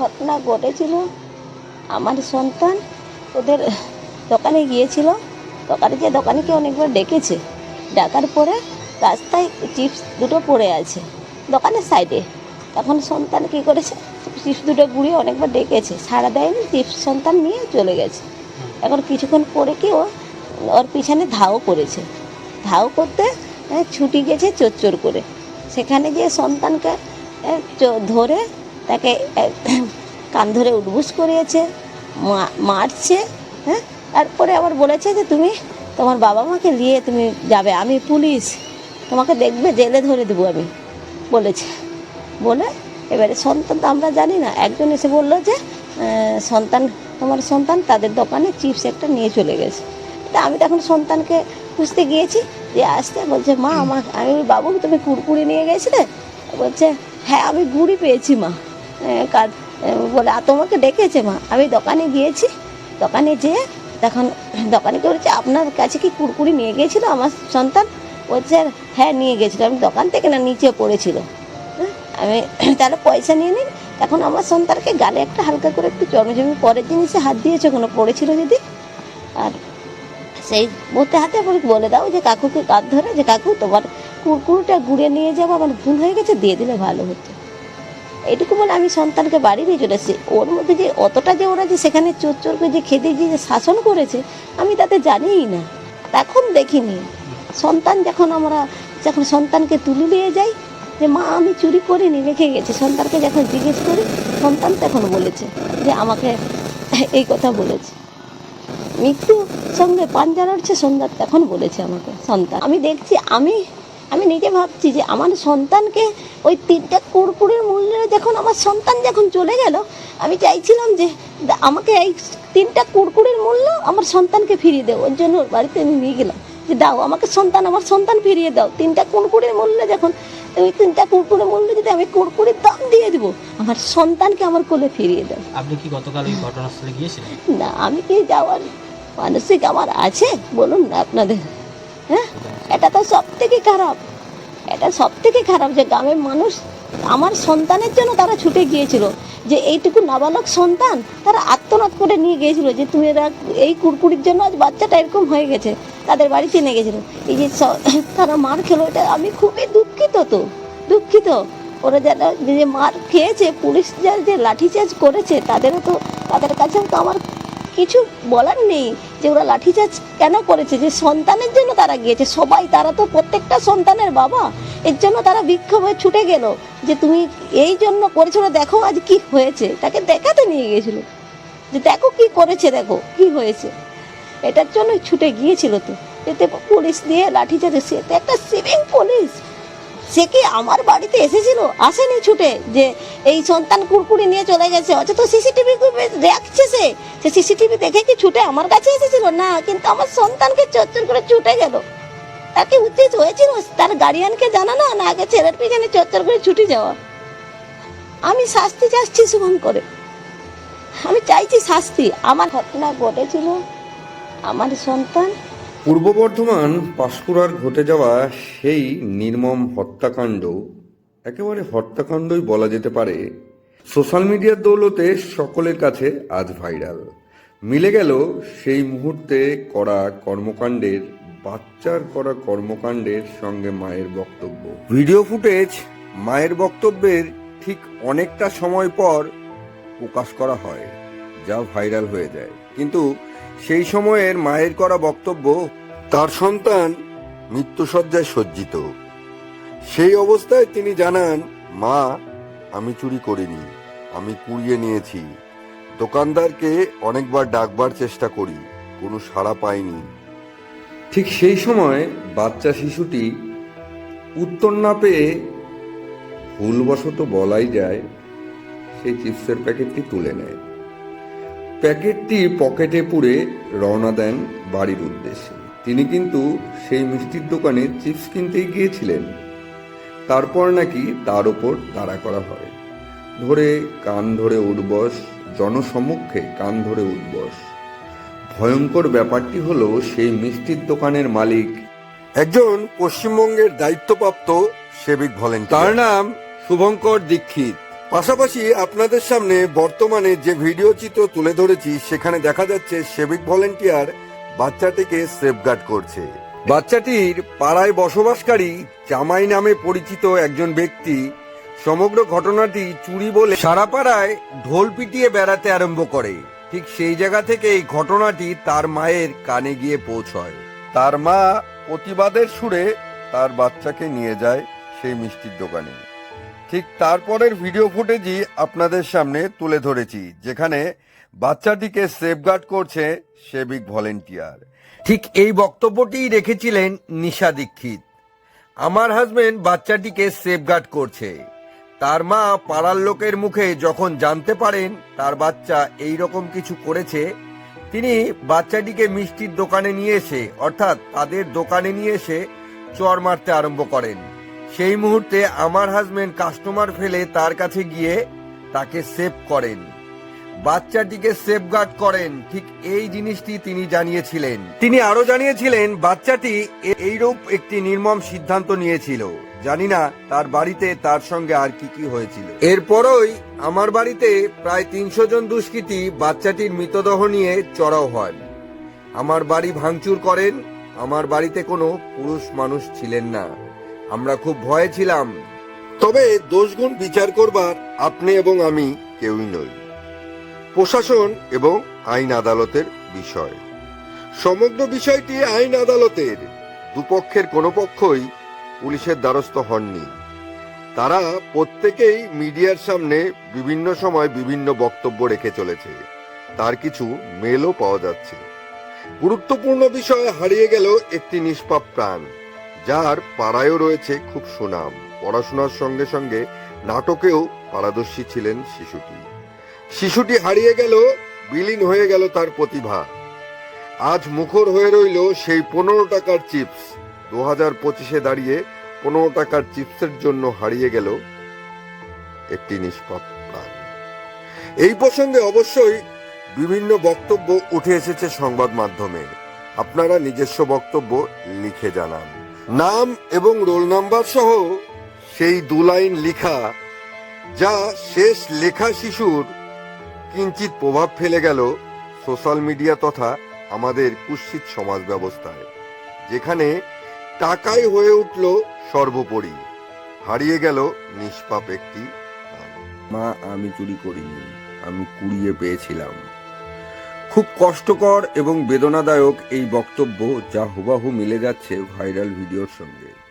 ঘটনা ঘটেছিল। আমার সন্তান ওদের দোকানে গিয়েছিল। দোকানে গিয়ে দোকানিকে অনেকবার ডেকেছে। ডাকার পরে রাস্তায় চিপস দুটো পড়ে আছে দোকানের সাইডে। তখন সন্তান কী করেছে? চিপস দুটো গুঁড়িয়ে অনেকবার ডেকেছে। সারা দেয়নি, চিপস সন্তান নিয়ে চলে গেছে। এখন কিছুক্ষণ পরে কি ও, ওর পিছনে ধাও করেছে। ধাও করতে ছুটি গেছে চোর করে। সেখানে গিয়ে সন্তানকে ধরে তাকে কান ধরে উঠবুস করিয়েছে মা- মারছে হ্যাঁ? তারপরে আবার বলেছে যে তুমি তোমার বাবা মাকে নিয়ে তুমি যাবে আমি পুলিশ তোমাকে দেখবে জেলে ধরে দেবো আমি বলেছে। বলে এবারে সন্তান তো আমরা জানি না একজন এসে বলল যে সন্তান তোমার সন্তান তাদের দোকানে চিপস একটা নিয়ে চলে গেছে। তা আমি তখন সন্তানকে খুঁজতে গিয়েছি যে আসতে বলছে মা আমার আমি বাবু তুমি কুরকুরি নিয়ে গেছিলে? বলছে হ্যাঁ আমি গুড়ি পেয়েছি মা। আহ, বলে "আর তোমাকে ডেকেছে মা? আমি দোকানে গিয়েছি দোকানে যেয়ে তখন দোকানিকে বলছে আপনার কাছে কি কুরকুরি নিয়ে গিয়েছিল আমার সন্তান? বলছে হ্যাঁ নিয়ে গেছিল আমি দোকান থেকে না নিচে পড়েছিল। হ্যাঁ, আমি তাহলে পয়সা নিয়ে নিন এখন আমার সন্তানকে গালে একটা হালকা করে একটু জমে পরের জিনিসে হাত দিয়েছে কোনো পড়েছিল যদি? আর সেই বলতে হাতে বলে দাও যে কাকুকে কাঁধ ধরে যে কাকু তোমার কুরকুরটা গুড়ে নিয়ে যাব আমার ভুল হয়ে গেছে দিয়ে দিলে ভালো হতো। এইটুকু বলে আমি সন্তানকে বাড়ি নিয়ে চলে এসেছি ওর মধ্যে যে অতটা যে ওরা যে সেখানে চোর চোরকে যে খেতে যে শাসন করেছে, আমি তাতে জানিই না। তখন দেখিনি। সন্তান যখন আমরা, যখন সন্তানকে তুলে নিয়ে যাই, যে মা, আমি চুরি করিনি, রেখে গেছি। সন্তানকে যখন জিজ্ঞেস করি, সন্তান তখন বলেছে যে আমাকে এই কথা বলেছে। মৃত্যু সঙ্গে পাঞ্জা লড়ছে, সন্ধ্যা তখন বলেছে আমাকে, সন্তান। আমি দেখছি, আমি আমি নিজে ভাবছি যে আমার সন্তানকে ওই তিনটা কুরকুরের মূল্যে যখন আমার সন্তান যখন চলে গেল আমি চাইছিলাম যে আমাকে এই তিনটা কুরকুরের মূল্য আমার সন্তানকে ফিরিয়ে দেও। ওর জন্য ওর বাড়িতে আমি নিয়ে গেলাম যে দাও আমাকে সন্তান আমার সন্তান ফিরিয়ে দাও। তিনটা কুরকুরের মূল্য যখন ওই তিনটা কুরকুরের মূল্য যদি আমি কুরকুরের দাম দিয়ে দেবো আমার সন্তানকে আমার কোলে ফিরিয়ে দাও। আপনি কি গতকাল এই ঘটনাস্থলে গিয়েছিলেন? না আমি কি যাওয়ার মানসিক আমার আছে? বলুন না আপনাদের। হ্যাঁ? এটা তো সব থেকে খারাপ। এটা সব থেকে খারাপ যে গ্রামের মানুষ আমার সন্তানের জন্য তারা ছুটে গিয়েছিল। যে এইটুকু নাবালক সন্তান তারা আত্মনাদ করে নিয়ে গিয়েছিল যে তুমি এরা এই কুরকুরির জন্য আজ বাচ্চাটা এরকম হয়ে গেছে, তাদের বাড়িতে নিয়ে গেছিল। এই যে তারা মার খেলো, এটা আমি খুবই দুঃখিত তো, দুঃখিত। ওরা যারা যে যে মার খেয়েছে, পুলিশ যা যে লাঠিচার্জ করেছে, তাদেরও তো, তাদের কাছেও তো আমার কিছু বলার নেই। যে ওরা লাঠিচার্জ কেন করেছে? যে সন্তানের জন্য তারা গিয়েছে। সবাই, তারা তো প্রত্যেকটা সন্তানের বাবা। এর জন্য তারা বিক্ষোভে ছুটে গেল। যে তুমি এই জন্য করেছ না, দেখো আজ কি হয়েছে। তাকে দেখাতে নিয়ে গিয়েছিল। যে দেখো কি করেছে, দেখো কি হয়েছে। এটার জন্য ছুটে গিয়েছিল তো। এতে পুলিশ দিয়ে লাঠিচার্জ সে তো একটা সিভিং পুলিশ সে কি আমার বাড়িতে এসেছিল? আসেনি ছুটে যে এই সন্তান কুরকুরি নিয়ে চলে গেছে। অথচ সিসিটিভি দেখছে সে। সে সিসিটিভি দেখে কি ছুটে আমার কাছে এসেছিল? না, কিন্তু আমার সন্তানকে চচ্চর করে ছুটে গেল। তাকে উচিত হয়েছিল? তার গার্ডিয়ানকে জানানো? না, আগে ছেলের পিছনে চচ্চর করে ছুটে যাওয়া। আমি শাস্তি চাচ্ছি, শুভম করে। আমি চাইছি শাস্তি। আমার ঘটনা ঘটেছিল। আমার সন্তান পূর্ব বর্ধমান পাঁশকুড়ার ঘটে যাওয়া সেই নির্মম হত্যাকাণ্ড একেবারে হত্যাকাণ্ডই বলা যেতে পারে। সোশ্যাল মিডিয়ার দৌলতে সকলের কাছে আজ ভাইরাল। মিলে গেল সেই মুহূর্তে করা কর্মকাণ্ডের, বাচ্চার করা কর্মকাণ্ডের সঙ্গে মায়ের বক্তব্য। ভিডিও ফুটেজ মায়ের বক্তব্যের ঠিক অনেকটা সময় পর প্রকাশ করা হয়, যা ভাইরাল হয়ে যায়। কিন্তু সেই সময়ের মায়ের করা বক্তব্য, তার সন্তান মৃত্যুসজ্জায় সজ্জিত। সেই অবস্থায় তিনি জানান, মা, আমি চুরি করিনি, আমি কুড়িয়ে নিয়েছি। দোকানদারকে অনেকবার ডাকবার চেষ্টা করি, কোনো সাড়া পাইনি। ঠিক সেই সময় বাচ্চা শিশুটি উত্তর না পেয়ে ভুলবশত বলাই যায়, সেই চিপসের প্যাকেটটি তুলে নেয়। প্যাকেটটি পকেটে পুরে রওনা দেন বাড়ির উদ্দেশ্যে। তিনি কিন্তু সেই মিষ্টির দোকানে চিপস কিনতেই গিয়েছিলেন। তারপর নাকি তার ওপর তাড়া করা হয়। ধরে কান ধরে উঠবস জনসমক্ষে কান ধরে উঠবস। ভয়ঙ্কর ব্যাপারটি হলো সেই মিষ্টির দোকানের মালিক। একজন পশ্চিমবঙ্গের দায়িত্বপ্রাপ্ত সেবিক ভলেন্টিয়ার। তার নাম শুভঙ্কর দীক্ষিত। পাশাপাশি আপনাদের সামনে বর্তমানে যে ভিডিও চিত্র তুলে ধরেছি, সেখানে দেখা যাচ্ছে সেবিক ভলেন্টিয়ার বাচ্চাটিকে সেফগার্ড করছে। বাচ্চাটির পাড়ায় বসবাসকারী জামাই নামে পরিচিত একজন ব্যক্তি সমগ্র ঘটনাটি চুরি বলে সারা পাড়ায় ঢোল পিটিয়ে বেড়াতে আরম্ভ করে। ঠিক সেই জায়গা থেকে এই ঘটনাটি তার মায়ের কানে গিয়ে পৌঁছয়। তার মা প্রতিবাদের সুরে তার বাচ্চাকে নিয়ে যায় সেই মিষ্টির দোকানে। ঠিক তারপরের ভিডিও ফুটেজই আপনাদের সামনে তুলে ধরেছি, যেখানে বাচ্চাটিকে সেফগার্ড করছে সেবিক ভলেন্টিয়ার ঠিক এই বক্তব্যটিই রেখেছিলেন নিশা দীক্ষিত। আমার হাজবেন্ড বাচ্চাটিকে সেফগার্ড করছে। তার মা পাড়ার লোকের মুখে যখন জানতে পারেন তার বাচ্চা এই রকম কিছু করেছে, তিনি বাচ্চাটিকে মিষ্টির দোকানে নিয়ে এসে, অর্থাৎ তাদের দোকানে নিয়ে এসে চর মারতে আরম্ভ করেন। সেই মুহূর্তে আমার হাজবেন্ড কাস্টমার ফেলে তার কাছে গিয়ে তাকে সেভ করেন। বাচ্চাটিকে সেফগার্ড করেন। ঠিক এই জিনিসটি তিনি জানিয়েছিলেন। তিনি আরও জানিয়েছিলেন, বাচ্চাটি এইরূপ একটি নির্মম সিদ্ধান্ত নিয়েছিল। জানি না তার বাড়িতে তার সঙ্গে আর কি কি হয়েছিল। এরপরই আমার বাড়িতে প্রায় তিনশো জন দুষ্কৃতী বাচ্চাটির মৃতদেহ নিয়ে চড়াও হন আমার বাড়ি ভাঙচুর করেন। আমার বাড়িতে কোনো পুরুষ মানুষ ছিলেন না। আমরা খুব ভয়ে ছিলাম। তবে দোষগুণ বিচার করবার আপনি এবং আমি কেউই নই। প্রশাসন এবং আইন আদালতের বিষয়। সমগ্র বিষয়টি আইন আদালতের। দুপক্ষের কোনো পক্ষই পুলিশের দ্বারস্থ হননি। তারা প্রত্যেকেই মিডিয়ার সামনে বিভিন্ন সময় বিভিন্ন বক্তব্য রেখে চলেছে। তার কিছু মেলও পাওয়া যাচ্ছে। গুরুত্বপূর্ণ বিষয় হারিয়ে গেল একটি নিষ্পাপ প্রাণ। যার পাড়ায়ও রয়েছে খুব সুনাম। পড়াশোনার সঙ্গে সঙ্গে নাটকেও পারদর্শী ছিলেন শিশুটি। শিশুটি হারিয়ে গেল, বিলীন হয়ে গেল তার প্রতিভা। আজ মুখর হয়ে রইল সেই পনেরো টাকার চিপস। দু হাজার পঁচিশে দাঁড়িয়ে পনেরো টাকার চিপসের জন্য হারিয়ে গেল একটি নিষ্পাপ প্রাণ। এই প্রসঙ্গে অবশ্যই বিভিন্ন বক্তব্য উঠে এসেছে সংবাদ মাধ্যমে। আপনারা নিজস্ব বক্তব্য লিখে জানান। নাম এবং রোল নাম্বার সহ সেই দু লাইন লেখা, যা শেষ লেখা শিশুর কিঞ্চিত প্রভাব ফেলে গেল সোশ্যাল মিডিয়া তথা আমাদের কুৎসিত সমাজ ব্যবস্থায়, যেখানে টাকাই হয়ে উঠল সর্বোপরি। হারিয়ে গেল নিষ্পাপ একটি মা, আমি চুরি করিনি, আমি কুড়িয়ে পেয়েছিলাম। খুব কষ্টকর এবং বেদনাদায়ক এই বক্তব্য যা হুবাহু মিলে যাচ্ছে ভাইরাল ভিডিওর সঙ্গে।